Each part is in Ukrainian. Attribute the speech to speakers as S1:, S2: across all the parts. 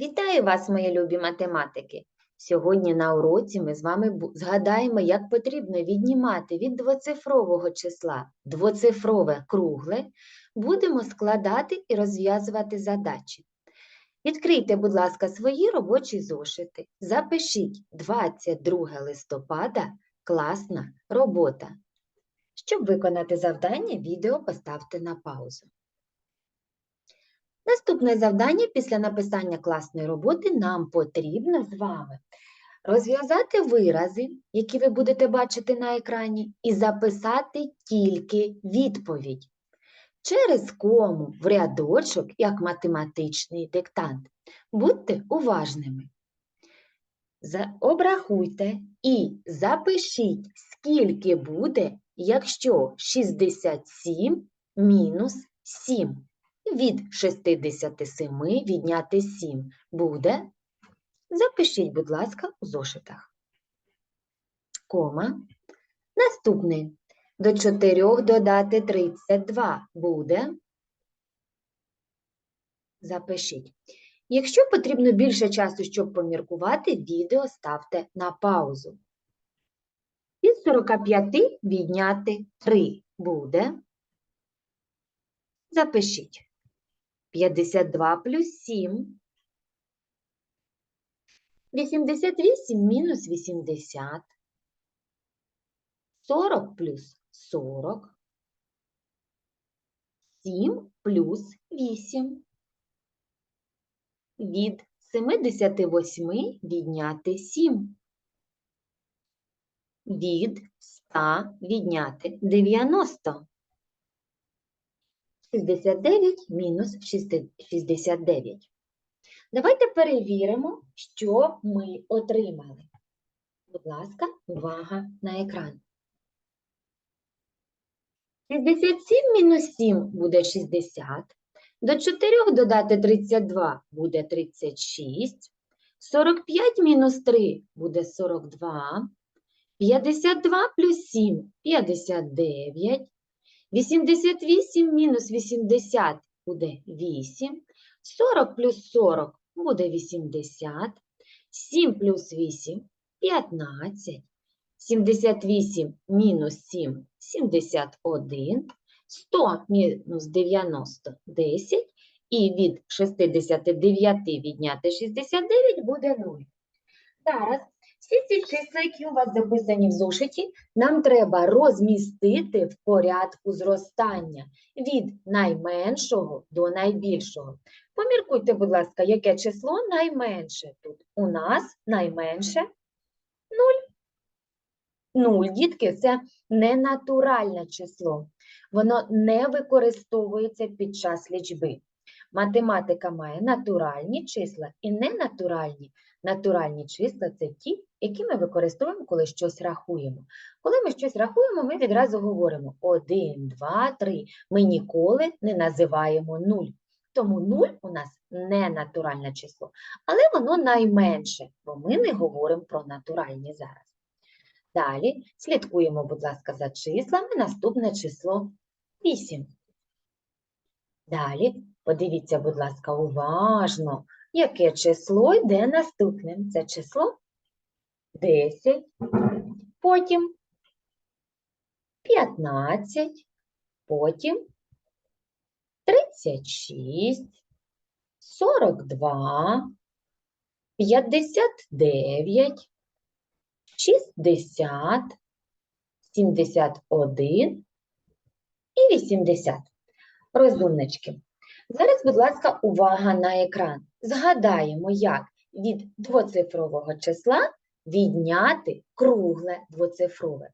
S1: Вітаю вас, мої любі математики! Сьогодні на уроці ми з вами згадаємо, як потрібно віднімати від двоцифрового числа двоцифрове кругле, будемо складати і розв'язувати задачі. Відкрийте, будь ласка, свої робочі зошити. Запишіть 22 листопада класна робота. Щоб виконати завдання, відео поставте на паузу. Наступне завдання після написання класної роботи нам потрібно з вами розв'язати вирази, які ви будете бачити на екрані, і записати тільки відповідь через кому в рядочок, як математичний диктант. Будьте уважними. Обрахуйте і запишіть, скільки буде, якщо 67 мінус 7 від 67 відняти 7 буде. Запишіть, будь ласка, у зошитах. Кома. Наступний. До 4 додати 32 буде. Запишіть. Якщо потрібно більше часу, щоб поміркувати, відео ставте на паузу. Від 45 відняти 3 буде. Запишіть. 52 плюс 7. 88 мінус 80. 40 плюс 40. 7 плюс 8. Від 78 відняти 7. Від 100 відняти 90. 69 мінус 69. Давайте перевіримо, що ми отримали. Будь ласка, увага на екран. 67 мінус 7 буде 60. До 4 додати 32 буде 36. 45 мінус 3 буде 42. 52 плюс 7 – 59. 88 мінус 80 буде 8. 40 плюс 40 буде 80. 7 плюс 8 – 15. 78 мінус 7 – 71. 100 мінус 90 – 10. І від 69 відняти 69 буде 0. Зараз всі ці числа, які у вас записані в зошиті, нам треба розмістити в порядку зростання від найменшого до найбільшого. Поміркуйте, будь ласка, яке число найменше тут? У нас найменше 0. 0, дітки, це ненатуральне число. Воно не використовується під час лічби. Математика має натуральні числа і ненатуральні. Натуральні числа це ті, які ми використовуємо, коли щось рахуємо. Коли ми щось рахуємо, ми відразу говоримо 1, 2, 3. Ми ніколи не називаємо 0. Тому 0 у нас не натуральне число, але воно найменше, бо ми не говоримо про натуральні зараз. Далі слідкуємо, будь ласка, за числами. Наступне число 8. Далі подивіться, будь ласка, уважно, яке число йде наступним. Це число 10, потім 15, потім 36, 42, 59, 60, 71 і 80. Розумнички. Зараз, будь ласка, увага на екран. Згадаємо, як від двоцифрового числа відняти кругле двоцифрове.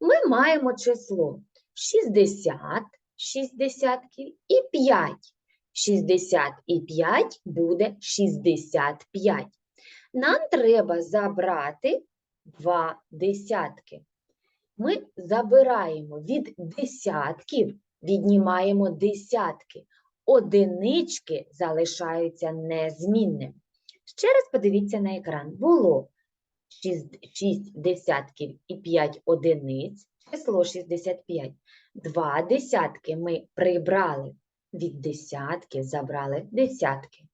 S1: Ми маємо число 60 шістдесятків і 5. 60 і 5 буде 65. Нам треба забрати два десятки. Ми забираємо від десятків, віднімаємо десятки. Одинички залишаються незмінними. Ще раз подивіться на екран. Було 6 десятків і 5 одиниць, число 65. Два десятки ми прибрали. Від десятки забрали десятки.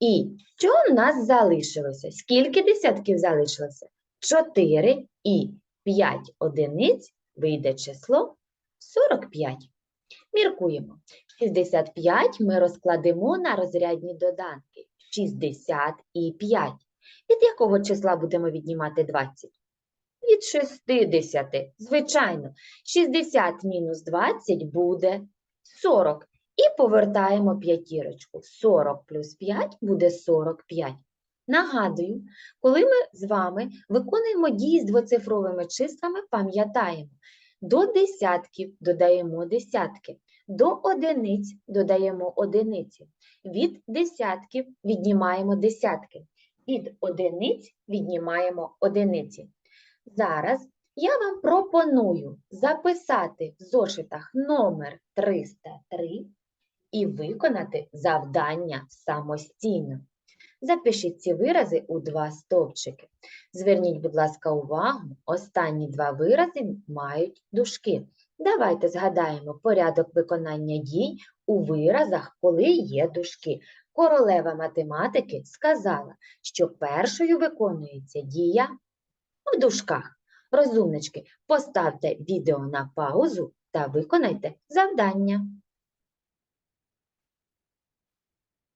S1: І що в нас залишилося? Скільки десятків залишилося? 4 і 5 одиниць вийде число 45. Міркуємо. 65 ми розкладемо на розрядні доданки. 60 і 5. Від якого числа будемо віднімати 20? Від 60. Звичайно, 60 мінус 20 буде 40. І повертаємо п'ятірочку. 40 плюс 5 буде 45. Нагадую, коли ми з вами виконуємо дії з двоцифровими числами, пам'ятаємо, до десятків додаємо десятки, до одиниць додаємо одиниці, від десятків віднімаємо десятки, від одиниць віднімаємо одиниці. Зараз я вам пропоную записати в зошитах номер 303 і виконати завдання самостійно. Запишіть ці вирази у два стовпчики. Зверніть, будь ласка, увагу, останні два вирази мають дужки. Давайте згадаємо порядок виконання дій у виразах, коли є дужки. Королева математики сказала, що першою виконується дія в дужках. Розумнички, поставте відео на паузу та виконайте завдання.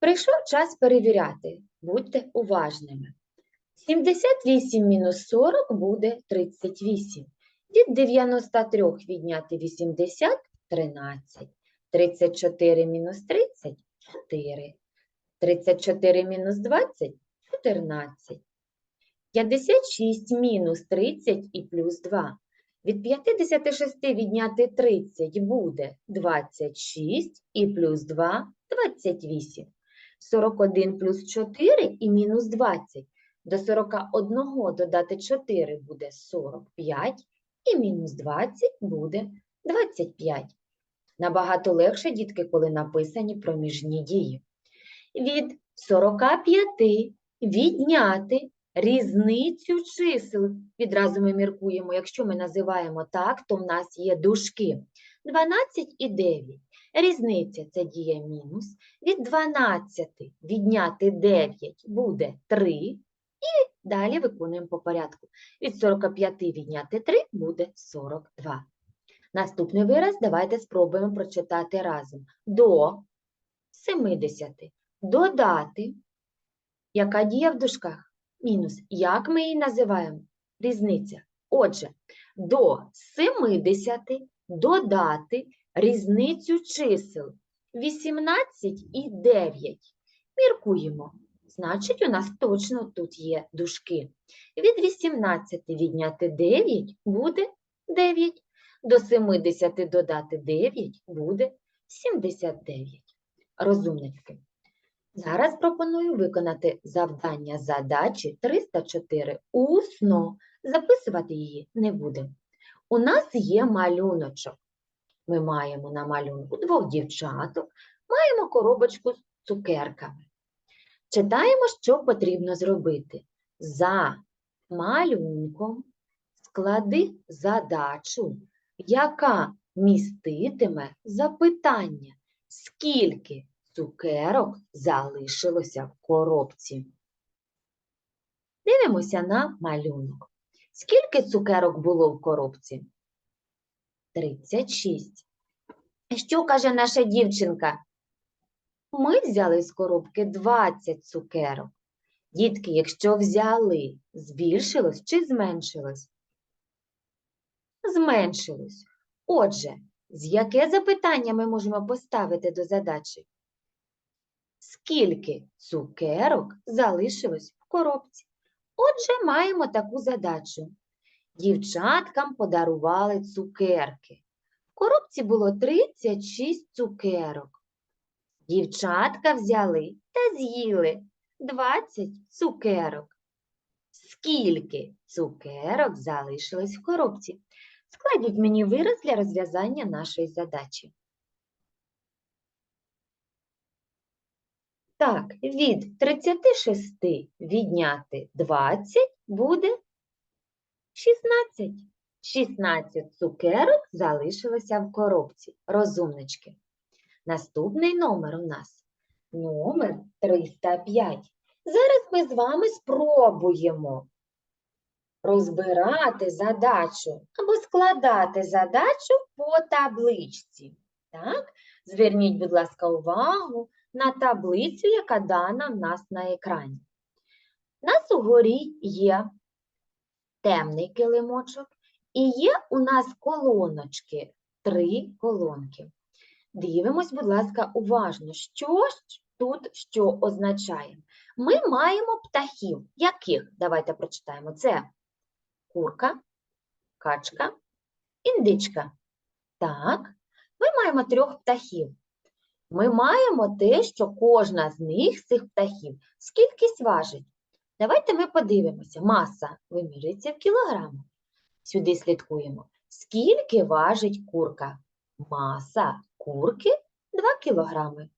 S1: Прийшов час перевіряти. Будьте уважними. 78 мінус 40 буде 38. Від 93 відняти 80 – 13. 34 мінус 30 – 4. 34 мінус 20 – 14. 56 мінус 30 і плюс 2. Від 56 відняти 30 буде 26 і плюс 2 – 28. 41 плюс 4 і мінус 20. До 41 додати 4 буде 45 і мінус 20 буде 25. Набагато легше, дітки, коли написані проміжні дії. Від 45 відняти різницю чисел. Відразу ми міркуємо, якщо ми називаємо так, то в нас є дужки. 12 і 9. Різниця це дія мінус. Від 12 відняти 9 буде 3. І далі виконуємо по порядку. Від 45 відняти 3 буде 42. Наступний вираз давайте спробуємо прочитати разом. До 70. Додати. Яка дія в дужках? Мінус. Як ми її називаємо? Різниця. Отже, до 70 додати різницю чисел 18 і 9. Міркуємо. Значить, у нас точно тут є дужки. Від 18 відняти 9 буде 9. До 70 додати 9 буде 79. Розумнички. Зараз пропоную виконати завдання задачі 304 усно. Записувати її не будемо. У нас є малюночок. Ми маємо на малюнку двох дівчаток, маємо коробочку з цукерками. Читаємо, що потрібно зробити. За малюнком склади задачу, яка міститиме запитання, скільки цукерок залишилося в коробці. Дивимося на малюнок. Скільки цукерок було в коробці? 36. Що каже наша дівчинка? Ми взяли з коробки 20 цукерок. Дітки, якщо взяли, збільшилось чи зменшилось? Зменшилось. Отже, з яке запитання ми можемо поставити до задачі? Скільки цукерок залишилось в коробці? Отже, маємо таку задачу. Дівчаткам подарували цукерки. В коробці було 36 цукерок. Дівчатка взяли та з'їли 20 цукерок. Скільки цукерок залишилось в коробці? Складіть мені вираз для розв'язання нашої задачі. Так, від 36 відняти 20 буде 16. 16 цукерок залишилося в коробці. Розумнички. Наступний номер у нас номер 305. Зараз ми з вами спробуємо розбирати задачу або складати задачу по табличці. Так? Зверніть, будь ласка, увагу на таблицю, яка дана в нас на екрані. У нас угорі є темний килимочок і є у нас колоночки, три колонки. Дивимось, будь ласка, уважно, що тут що означає. Ми маємо птахів. Яких? Давайте прочитаємо. Це курка, качка, індичка. Так, ми маємо трьох птахів. Ми маємо те, що кожна з них, з цих птахів, скількись важить. Давайте ми подивимося. Маса вимірюється в кілограмах. Сюди слідкуємо. Скільки важить курка? Маса курки 2 кілограми.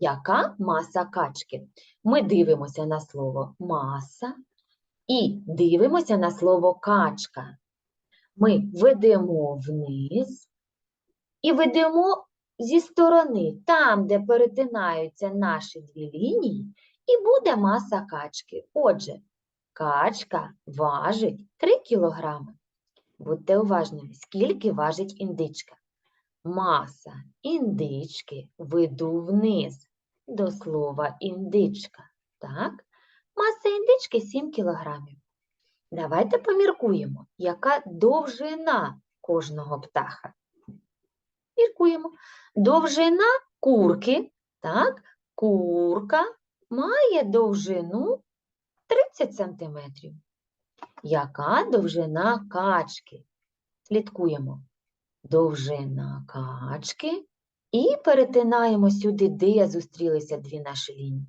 S1: Яка маса качки? Ми дивимося на слово маса і дивимося на слово качка. Ми ведемо вниз і ведемо зі сторони, там, де перетинаються наші дві лінії, і буде маса качки. Отже, качка важить 3 кілограми. Будьте уважними, скільки важить індичка. Маса індички веду вниз до слова індичка. Так? Маса індички 7 кілограмів. Давайте поміркуємо, яка довжина кожного птаха. Міркуємо. Довжина курки, так, курка має довжину 30 см. Яка довжина качки? Слідкуємо. Довжина качки і перетинаємо сюди, де зустрілися дві наші лінії.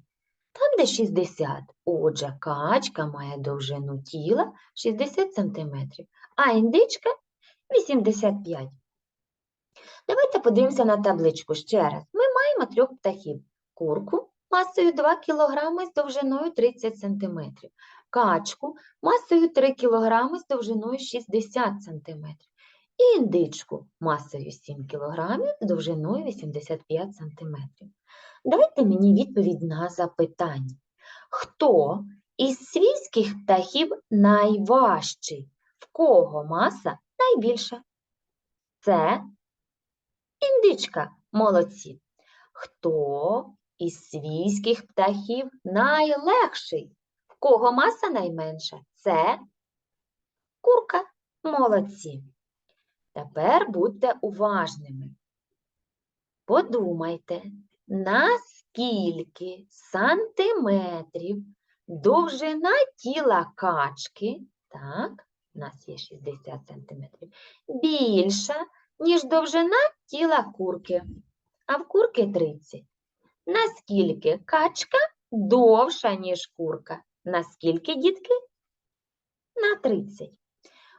S1: Там, де 60. Отже, качка має довжину тіла 60 см, а індичка 85 Давайте подивимося на табличку ще раз. Ми маємо трьох птахів. Курку масою 2 кг з довжиною 30 см. Качку масою 3 кг з довжиною 60 см. І індичку масою 7 кг з довжиною 85 см. Дайте мені відповідь на запитання. Хто із свійських птахів найважчий? В кого маса найбільша? Це індичка. Молодці. Хто із свійських птахів найлегший? В кого маса найменша? Це курка. Молодці. Тепер будьте уважними. Подумайте, наскільки сантиметрів довжина тіла качки, так, у нас є 60 сантиметрів, більша, ніж довжина тіла курки, а в курки 30. Наскільки качка довша, ніж курка? Наскільки, дітки? На 30.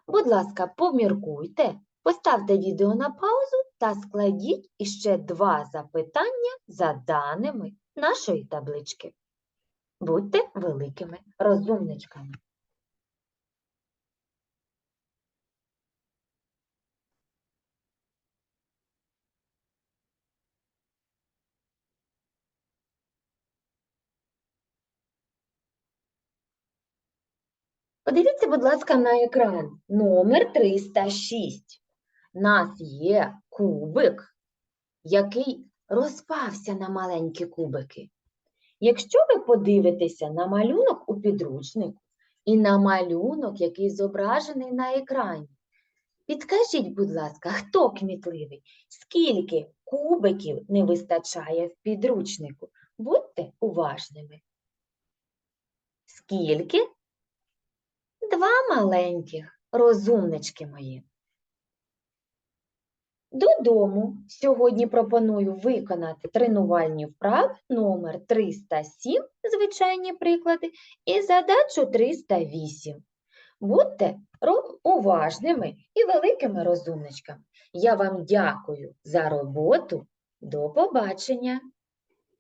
S1: Будь ласка, поміркуйте, поставте відео на паузу та складіть іще два запитання за даними нашої таблички. Будьте великими розумничками. Подивіться, будь ласка, на екран. Номер 306. У нас є кубик, який розпався на маленькі кубики. Якщо ви подивитеся на малюнок у підручнику і на малюнок, який зображений на екрані, підкажіть, будь ласка, хто кмітливий? Скільки кубиків не вистачає в підручнику? Будьте уважними. Скільки? Два маленьких, розумнички мої. Додому сьогодні пропоную виконати тренувальні вправи номер 307, звичайні приклади, і задачу 308. Будьте уважними і великими розумничками. Я вам дякую за роботу. До побачення!